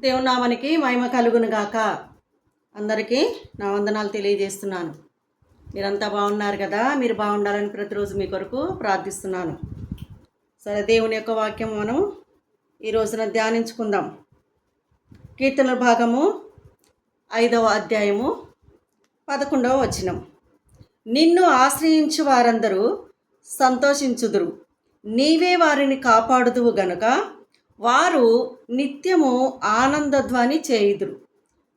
దేవునామనికి మహిమ కలుగును గాక. అందరికీ నా వందనాలు తెలియజేస్తున్నాను. మీరంతా బాగున్నారు కదా? మీరు బాగుండాలని ప్రతిరోజు మీ కొరకు ప్రార్థిస్తున్నాను. సరే దేవుని యొక్క వాక్యం మనం ఈ రోజున ధ్యానించుకుందాం. కీర్తన భాగము ఐదవ అధ్యాయము పదకొండవ వచనం. నిన్ను ఆశ్రయించు వారందరూ సంతోషించుదురు. నీవే వారిని కాపాడుదువు గనుక వారు నిత్యము ఆనందధ్వని చేయుదురు.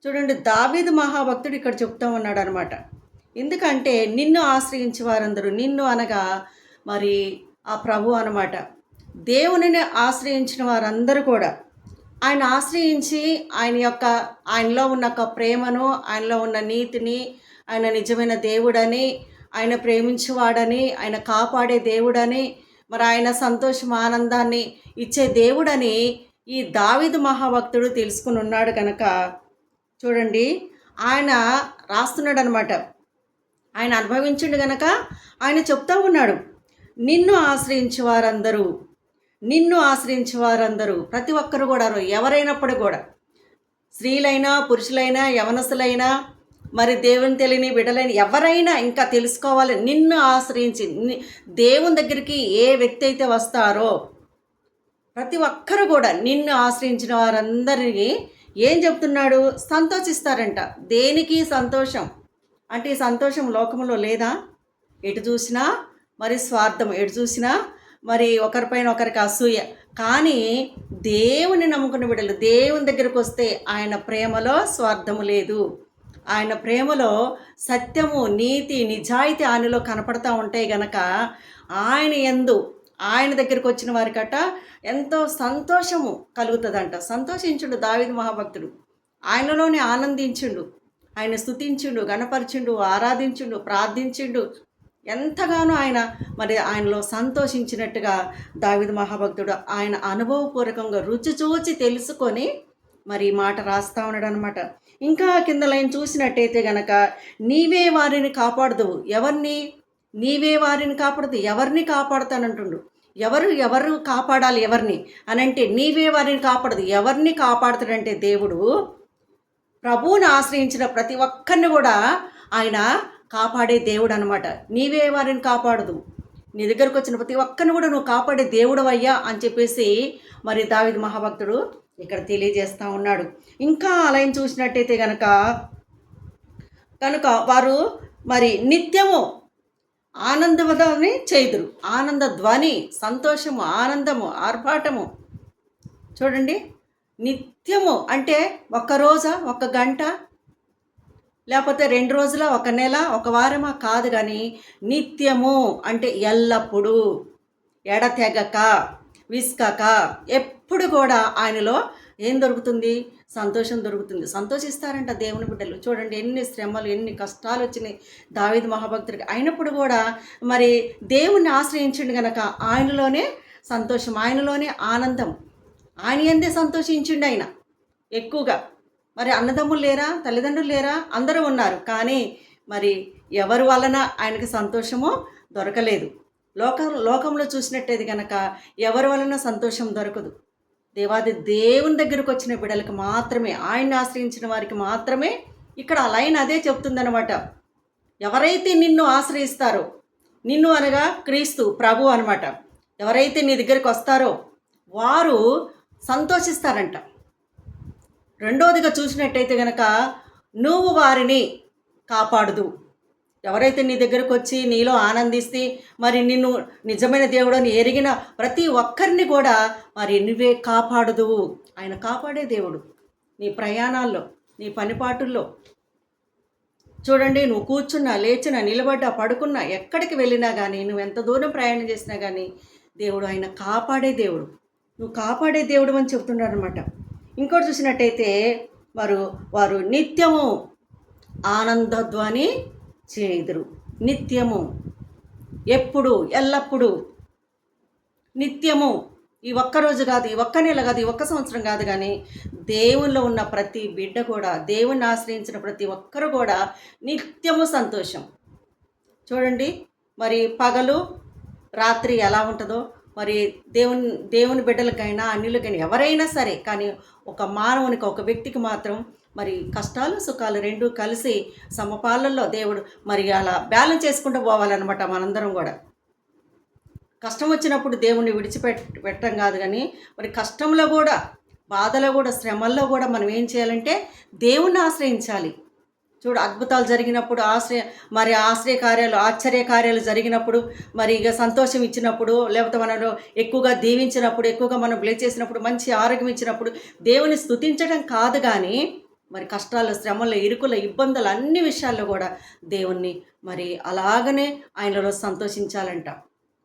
చూడండి దావీదు మహాభక్తుడు ఇక్కడ చెప్తా ఉన్నాడు అనమాట ఎందుకంటే నిన్ను ఆశ్రయించే వారందరూ నిన్ను అనగా మరి ఆ ప్రభు అనమాట దేవునిని ఆశ్రయించిన వారందరూ కూడా ఆయన ఆశ్రయించి ఆయన యొక్క ఆయనలో ఉన్న ఒక ప్రేమను ఆయనలో ఉన్న నీతిని ఆయన నిజమైన దేవుడని ఆయన ప్రేమించేవాడని ఆయన కాపాడే దేవుడని మరి ఆయన సంతోషం ఆనందాన్ని ఇచ్చే దేవుడని ఈ దావిదు మహాభక్తుడు తెలుసుకుని ఉన్నాడు కనుక చూడండి. ఆయన రాస్తున్నాడు అనమాట ఆయన అనుభవించిండు గనక ఆయన చెప్తా ఉన్నాడు. నిన్ను ఆశ్రయించే వారందరూ నిన్ను ఆశ్రయించే వారందరూ ప్రతి ఒక్కరు కూడా ఎవరైనప్పుడు కూడా స్త్రీలైనా పురుషులైనా యవనసులైనా మరి దేవుని తెలియని బిడ్డలైన ఎవరైనా ఇంకా తెలుసుకోవాలి. నిన్ను ఆశ్రయించి దేవుని దగ్గరికి ఏ వ్యక్తి అయితే వస్తారో ప్రతి ఒక్కరు కూడా నిన్ను ఆశ్రయించిన వారందరినీ ఏం చెప్తున్నాడు? సంతోషిస్తారంట. దేనికి సంతోషం? అంటే ఈ సంతోషం లోకంలో లేదా? ఎటు చూసినా మరి స్వార్థం ఎటు చూసినా మరి ఒకరిపైన ఒకరికి అసూయ. కానీ దేవుని నమ్ముకున్న బిడ్డలు దేవుని దగ్గరకు వస్తే ఆయన ప్రేమలో స్వార్థము లేదు. ఆయన ప్రేమలో సత్యము నీతి నిజాయితీ ఆయనలో కనపడతా ఉంటాయి గనక ఆయన ఎందు ఆయన దగ్గరికి వచ్చిన వారికట ఎంతో సంతోషము కలుగుతుందంట. సంతోషించుడు దావిద మహాభక్తుడు. ఆయనలోనే ఆనందించుండు. ఆయన స్థుతించుండు గణపరిచిండు ఆరాధించుండు ప్రార్థించిండు. ఎంతగానో ఆయన మరి ఆయనలో సంతోషించినట్టుగా దావిద మహాభక్తుడు ఆయన అనుభవపూర్వకంగా రుచి చూచి తెలుసుకొని మరి మాట రాస్తా ఉన్నాడు అనమాట ఇంకా కింద లైన్ చూసినట్టయితే గనక నీవే వారిని కాపాడదువు. ఎవరిని? నీవే వారిని కాపాడదు. ఎవరిని కాపాడతానంటుండు? ఎవరు? ఎవరు కాపాడాలి ఎవరిని? అని అంటే నీవే వారిని కాపాడదు. ఎవరిని కాపాడుతాడంటే దేవుడు ప్రభువుని ఆశ్రయించిన ప్రతి ఒక్కరిని కూడా ఆయన కాపాడే దేవుడు అనమాట నీవే వారిని కాపాడదు. నీ దగ్గరకు వచ్చిన ప్రతి ఒక్కరిని కూడా నువ్వు కాపాడే దేవుడు అయ్యా అని చెప్పేసి మరి దావిద మహాభక్తుడు ఇక్కడ తెలియజేస్తూ ఉన్నాడు. ఇంకా ఆలయం చూసినట్టయితే కనుక కనుక వారు మరి నిత్యము ఆనందవదని చేదురు ఆనంద ధ్వని సంతోషము ఆనందము ఆర్భాటము. చూడండి. నిత్యము అంటే ఒక రోజా ఒక గంట? లేకపోతే రెండు రోజుల ఒక నెల ఒక వారమా? కాదు కానీ నిత్యము అంటే ఎల్లప్పుడూ ఎడతెగక. విసుకాక. ఎప్పుడు కూడా ఆయనలో ఏం దొరుకుతుంది? సంతోషం దొరుకుతుంది. సంతోషిస్తారంట దేవుని బిడ్డలు. చూడండి ఎన్ని శ్రమలు ఎన్ని కష్టాలు వచ్చినాయి దావిద మహాభక్తుడికి. అయినప్పుడు కూడా మరి దేవుణ్ణి ఆశ్రయించండి గనక ఆయనలోనే సంతోషం ఆయనలోనే ఆనందం. ఆయన ఎందే సంతోషించిండు ఆయన? ఎక్కువగా. మరి అన్నదమ్ములు లేరా? తల్లిదండ్రులు లేరా? అందరూ ఉన్నారు. కానీ మరి ఎవరి వలన ఆయనకి సంతోషము దొరకలేదు. లోక లోకంలో చూసినట్టయితే కనుక ఎవరి వలన సంతోషం దొరకదు? దేవాది దేవుని దగ్గరకు వచ్చిన బిడ్డలకు మాత్రమే ఆయన్ని ఆశ్రయించిన వారికి మాత్రమే ఇక్కడ ఆ లైన్ అదే చెప్తుందనమాట ఎవరైతే నిన్ను ఆశ్రయిస్తారో నిన్ను అనగా క్రీస్తు ప్రభు అనమాట ఎవరైతే నీ దగ్గరికి వస్తారో వారు సంతోషిస్తారంట. రెండోదిగా చూసినట్టయితే గనక నువ్వు వారిని కాపాడుదు. ఎవరైతే నీ దగ్గరకు వచ్చి నీలో ఆనందిస్తే మరి నిన్ను నిజమైన దేవుడని ఎరిగిన ప్రతి ఒక్కరిని కూడా మరి నువ్వే కాపాడుదువు ఆయన కాపాడే దేవుడు. నీ ప్రయాణాల్లో నీ పనిపాటుల్లో. చూడండి నువ్వు కూర్చున్నా లేచినా నిలబడ్డా పడుకున్నా ఎక్కడికి వెళ్ళినా కానీ నువ్వు ఎంత దూరం ప్రయాణం చేసినా కానీ దేవుడు ఆయన కాపాడే దేవుడు. నువ్వు కాపాడే దేవుడు అని చెప్తున్నాడు అనమాట ఇంకోటి చూసినట్టయితే వారు వారు నిత్యము ఆనందధ్వని చేయుదురు. నిత్యము ఎప్పుడు ఎల్లప్పుడూ. నిత్యము ఈ ఒక్క రోజు కాదు ఈ ఒక్క నెల కాదు ఈ ఒక్క సంవత్సరం కాదు కానీ దేవుల్లో ఉన్న ప్రతి బిడ్డ కూడా దేవుణ్ణి ఆశ్రయించిన ప్రతి ఒక్కరు కూడా నిత్యము సంతోషం. చూడండి మరి పగలు రాత్రి ఎలా ఉంటుందో మరి దేవుని దేవుని బిడ్డలకైనా అన్యులకైనా ఎవరైనా సరే కానీ ఒక మానవునికి ఒక వ్యక్తికి మాత్రం మరి కష్టాలు సుఖాలు రెండు కలిసి సమపాలల్లో దేవుడు మరి అలా బ్యాలెన్స్ చేసుకుంటూ పోవాలన్నమాట మనందరం కూడా. కష్టం వచ్చినప్పుడు దేవుణ్ణి విడిచిపెట్ పెట్టడం కాదు కానీ మరి కష్టంలో కూడా బాధలో కూడా శ్రమల్లో కూడా మనం ఏం చేయాలంటే దేవుణ్ణి ఆశ్రయించాలి. చూడు అద్భుతాలు జరిగినప్పుడు ఆశ్రయ మరి ఆశ్రయ కార్యాలు ఆశ్చర్య కార్యాలు జరిగినప్పుడు మరి ఇక సంతోషం ఇచ్చినప్పుడు లేకపోతే మనలో ఎక్కువగా దీవించినప్పుడు ఎక్కువగా మనం బ్లెస్ చేసినప్పుడు మంచి ఆరోగ్యం ఇచ్చినప్పుడు దేవుని స్థుతించడం కాదు కానీ మరి కష్టాలు శ్రమలు ఇరుకుల ఇబ్బందులు అన్ని విషయాల్లో కూడా దేవుణ్ణి మరి అలాగనే ఆయనలో సంతోషించాలంట.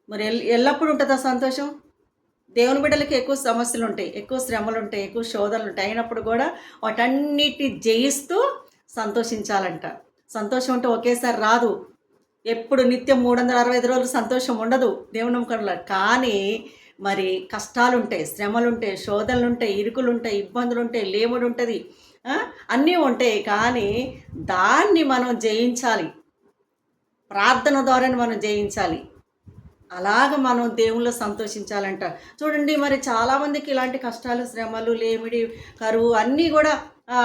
మరి ఎల్ ఎల్లప్పుడు ఉంటుందా సంతోషం? దేవుని బిడ్డలకి ఎక్కువ సమస్యలు ఉంటాయి ఎక్కువ శ్రమలు ఉంటాయి ఎక్కువ శోధనలు ఉంటాయి అయినప్పుడు కూడా వాటన్నిటి జయిస్తూ సంతోషించాలంట. సంతోషం అంటే ఒకేసారి రాదు. ఎప్పుడు నిత్యం మూడు వందల అరవై ఐదు రోజులు సంతోషం ఉండదు దేవుని నమ్మకంలో కానీ మరి కష్టాలుంటాయి శ్రమలుంటాయి శోధనలుంటాయి ఇరుకులుంటాయి శోధనలు ఉంటాయి ఇరుకులు ఉంటాయి ఇబ్బందులు ఉంటాయి లేముడు ఉంటుంది అన్నీ ఉంటాయి కానీ దాన్ని మనం జయించాలి. ప్రార్థన ద్వారానే మనం జయించాలి. అలాగ మనం దేవుళ్ళు సంతోషించాలంట. చూడండి మరి చాలామందికి ఇలాంటి కష్టాలు శ్రమలు లేమిడి కరువు అన్నీ కూడా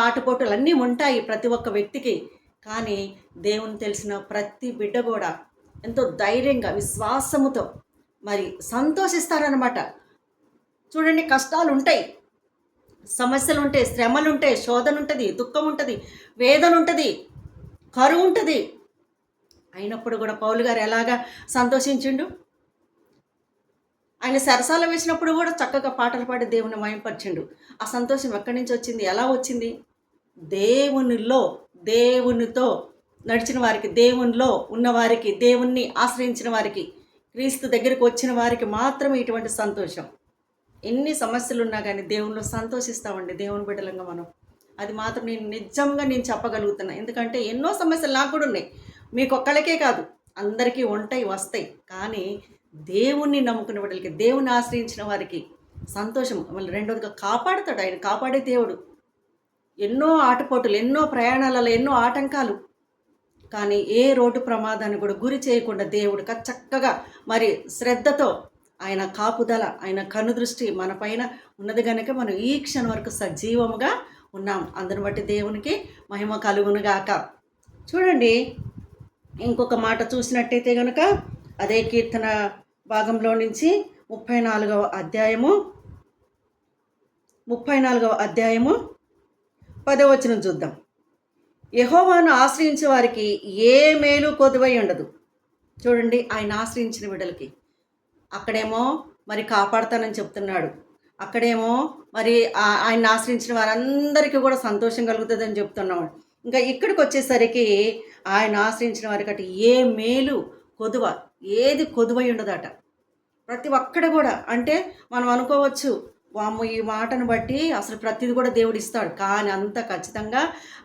ఆటపోటులు అన్నీ ఉంటాయి ప్రతి ఒక్క వ్యక్తికి. కానీ దేవుని తెలిసిన ప్రతి బిడ్డ కూడా ఎంతో ధైర్యంగా విశ్వాసముతో మరి సంతోషిస్తారనమాట చూడండి కష్టాలు ఉంటాయి. సమస్యలు ఉంటాయి శ్రమలు ఉంటాయి శోధన ఉంటుంది దుఃఖం ఉంటుంది వేదన ఉంటుంది కరువు ఉంటుంది అయినప్పుడు కూడా పౌలు గారు ఎలాగా సంతోషించిండు? ఆయన సరసాల వేసినప్పుడు కూడా చక్కగా పాటలు పాడి దేవుని మయంపరిచిండు. ఆ సంతోషం ఎక్కడి నుంచి వచ్చింది? ఎలా వచ్చింది? దేవునిలో దేవునితో నడిచిన వారికి దేవునిలో ఉన్నవారికి దేవుణ్ణి ఆశ్రయించిన వారికి క్రీస్తు దగ్గరికి వచ్చిన వారికి మాత్రమే ఇటువంటి సంతోషం. ఎన్ని సమస్యలు ఉన్నా కానీ దేవుళ్ళు సంతోషిస్తామండి దేవుని బిడ్డలంగా మనం. అది మాత్రం నేను నిజంగా నేను చెప్పగలుగుతున్నా. ఎందుకంటే ఎన్నో సమస్యలు నాకు కూడా ఉన్నాయి. మీకు ఒక్కళ్ళకే కాదు అందరికీ ఉంటాయి వస్తాయి. కానీ దేవుణ్ణి నమ్ముకున్న వాటికి దేవుణ్ణి ఆశ్రయించిన వారికి సంతోషం. మళ్ళీ రెండోదిగా కాపాడుతాడు ఆయన కాపాడే దేవుడు. ఎన్నో ఆటపోటులు ఎన్నో ప్రయాణాలలో ఎన్నో ఆటంకాలు. కానీ ఏ రోడ్డు ప్రమాదాన్ని కూడా గురి చేయకుండా దేవుడు చక్కగా మరి శ్రద్ధతో ఆయన కాపుదల ఆయన కనుదృష్టి మనపైన ఉన్నది కనుక మనం ఈ క్షణం వరకు సజీవముగా ఉన్నాం. అందరిని బట్టి దేవునికి మహిమ కలుగునుగాక. చూడండి ఇంకొక మాట చూసినట్టయితే కనుక అదే కీర్తన భాగంలో నుంచి ముప్పై నాలుగవ అధ్యాయము ముప్పై నాలుగవ అధ్యాయము పదవచనం చూద్దాం. యహోవాను ఆశ్రయించే వారికి ఏ మేలు కొదువై ఉండదు. చూడండి ఆయన ఆశ్రయించిన బిడ్డలకి. అక్కడేమో మరి కాపాడతానని చెప్తున్నాడు. అక్కడేమో మరి ఆయన ఆశ్రయించిన వారందరికీ కూడా సంతోషం కలుగుతుందని చెప్తున్నాడు. ఇంకా ఇక్కడికి వచ్చేసరికి ఆయన ఆశ్రయించిన వారికి అటు ఏ మేలు కొదువ ఏది కొదువై ఉండదట. ప్రతి ఒక్కడ కూడా అంటే మనం అనుకోవచ్చు వాము ఈ మాటను బట్టి అసలు ప్రతిది కూడా దేవుడు ఇస్తాడు. కానీ అంత ఖచ్చితంగా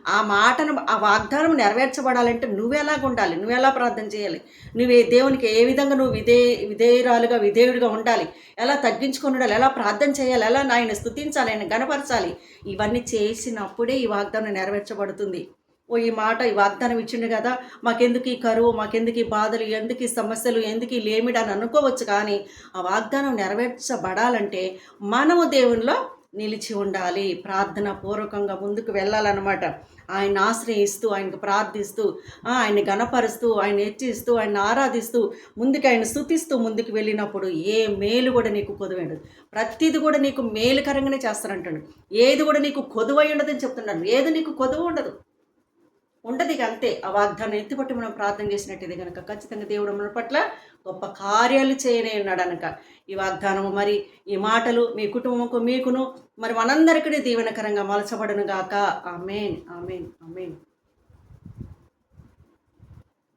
ఆ మాటను ఆ వాగ్దానం నెరవేర్చబడాలంటే నువ్వెలాగ ఉండాలి? నువ్వెలా ప్రార్థన చేయాలి? నువ్వే దేవునికి ఏ విధంగా నువ్వు విధే విధేయురాలుగా విధేయుడిగా ఉండాలి? ఎలా తగ్గించుకొని ఉండాలి? ఎలా ప్రార్థన చేయాలి? ఎలా ఆయన స్థుతించాలి ఆయన గనపరచాలి ఇవన్నీ చేసినప్పుడే ఈ వాగ్దానం నెరవేర్చబడుతుంది. ఓ ఈ మాట ఈ వాగ్దానం ఇచ్చిండు కదా. మాకెందుకు ఈ కరువు మాకెందుకు ఈ బాధలు ఎందుకు ఈ సమస్యలు ఎందుకు ఈ లేమిడ అని అనుకోవచ్చు కానీ ఆ వాగ్దానం నెరవేర్చబడాలంటే మనము దేవునిలో నిలిచి ఉండాలి. ప్రార్థన పూర్వకంగా ముందుకు వెళ్ళాలన్నమాట. ఆయన ఆశ్రయిస్తూ ఆయనకు ప్రార్థిస్తూ ఆయన్ని గణపరుస్తూ ఆయన హెచ్చిస్తూ ఆయన ఆరాధిస్తూ ముందుకు ఆయన స్థుతిస్తూ ముందుకు వెళ్ళినప్పుడు ఏ మేలు కూడా నీకు కొదువైండదు ప్రతిది కూడా నీకు మేలుకరంగానే చేస్తానంటాడు. ఏది కూడా నీకు కొదువై ఉండదని చెప్తున్నాను ఏది నీకు కొదువు ఉండదు. ఉండదు ఇక అంతే. ఆ వాగ్దానం ఎత్తిపట్టి మనం ప్రార్థన చేసినట్టు కనుక ఖచ్చితంగా దేవుడు మన పట్ల గొప్ప కార్యాలు చేయనే ఉన్నాడు అనక. ఈ వాగ్దానము మరి ఈ మాటలు మీ కుటుంబంకు మీకును మరి మనందరికీ దీవెనకరంగా మలచబడును గాక. Amen amen amen.